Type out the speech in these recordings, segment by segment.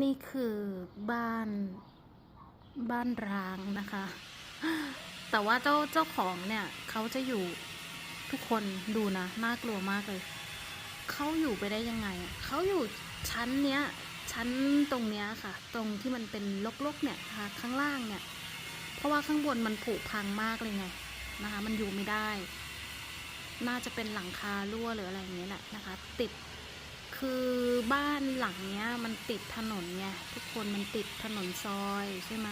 นี่คือบ้านบ้านร้างนะคะ แต่ว่าเจ้าเจ้าของเนี่ยเขาจะอยู่ทุกคนดูนะน่ากลัวมากเลย เขาอยู่ไปได้ยังไงเขาอยู่ชั้นเนี้ยชั้นตรงเนี้ยค่ะ ตรงที่มันเป็นลกๆเนี่ยนะคะข้างล่างเนี่ย เพราะว่าข้างบนมันผุพังมากเลยไงนะคะ มันอยู่ไม่ได้ น่าจะเป็นหลังคารั่วหรืออะไรอย่างเงี้ยแหละนะคะ ติด คือบ้านหลังเนี้ย มันติดถนนไงทุกคนมันติดถนนซอยใช่ไหม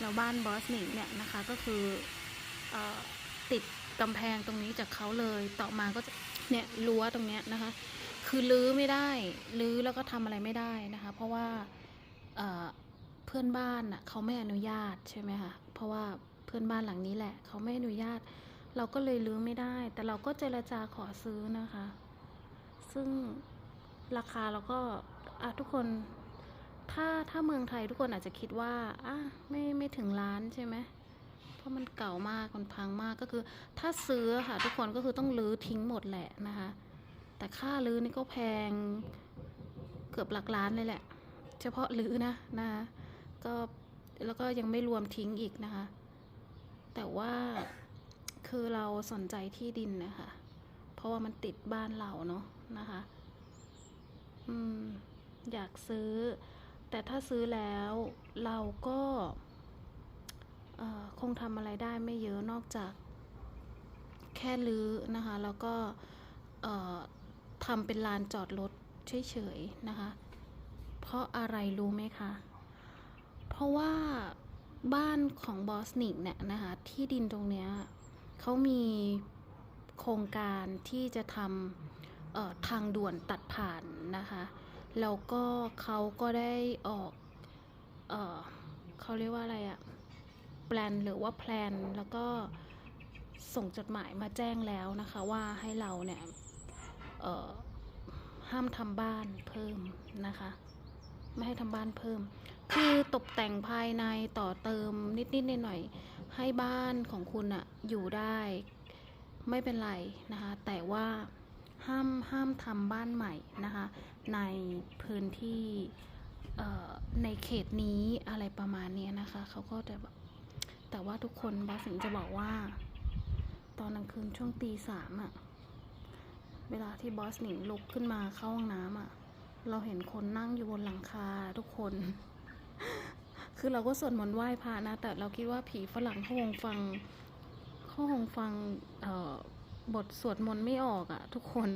แล้วบ้านบอสนิงเนี่ยนะคะก็คืออติดกำแพงตรงนี้จากเขาเลยต่อมาก็เนี่ยรั้วตรงเนี้ยนะคะ คือลื้อไม่ได้ลื้อแล้วก็ทำอะไรไม่ได้นะคะ เพราะว่าเเพื่อนบ้านน่ะเขาไม่อนุญาตใช่ไหมคะเพราะว่าเพื่อนบ้านหลังนี้แหละเขาไม่อนุญาต เราก็เลยลื้อไม่ได้ แต่เราก็เจรจาขอซื้อนะคะ ซึ่ง ราคาเราก็ทุกคนถ้าถ้าเมืองไทยทุกคนอาจจะคิดว่าอะไม่ไม่ถึงล้านใช่ไหมเพราะมันเก่ามากมันพังมากก็คือ ถ้าซื้อค่ะทุกคนก็คือต้องรื้อทิ้งหมดแหละนะคะ แต่ค่ารื้อนี่ก็แพงเกือบหลักล้านเลยแหละ เฉพาะรื้อนะนะคะก็แล้วก็ยังไม่รวมทิ้งอีกนะคะ แต่ว่าคือเราสนใจที่ดินนะคะ เพราะว่ามันติดบ้านเราเนาะนะคะ อืม อยากซื้อ แต่ถ้าซื้อแล้วเราก็คงทำอะไรได้ไม่เยอะนอกจากแค่รื้อนะคะ แล้วก็ทำเป็นลานจอดรถเฉยๆนะคะ เพราะอะไรรู้ไหมคะ เพราะว่าบ้านของบอสนิกเนี่ยนะคะ ที่ดินตรงเนี้ยเขามีโครงการที่จะทำ ทางด่วนตัดผ่านนะคะแล้วก็เขาก็ได้ออกเออเขาเรียกว่าอะไรอะแปลนหรือว่าแพลนแล้วก็ส่งจดหมายมาแจ้งแล้วนะคะว่าให้เราเนี่ยห้ามทำบ้านเพิ่มนะคะ ไม่ให้ทำบ้านเพิ่ม คือตกแต่งภายในต่อเติมนิดๆหน่อยๆให้บ้านของคุณอะอยู่ได้ไม่เป็นไรนะคะ แต่ว่า ห้ามห้ามทำบ้านใหม่นะคะในพื้นที่ในเขตนี้อะไรประมาณนี้นะคะเขาก็จะแบบแต่ว่าทุกคนบอสสิงจะบอกว่า ตอนกลางคืนช่วงตีสามอะเวลาที่บอสหนิงลุกขึ้นมาเข้าห้องน้ำอะเราเห็นคนนั่งอยู่บนหลังคาทุกคน คือเราก็สวดมนต์ไหว้พระนะ แต่เราคิดว่าผีฝรั่งเขาคงฟังเขาคงฟังเอ่อ บทสวดมนต์ไม่ออกอะทุกคน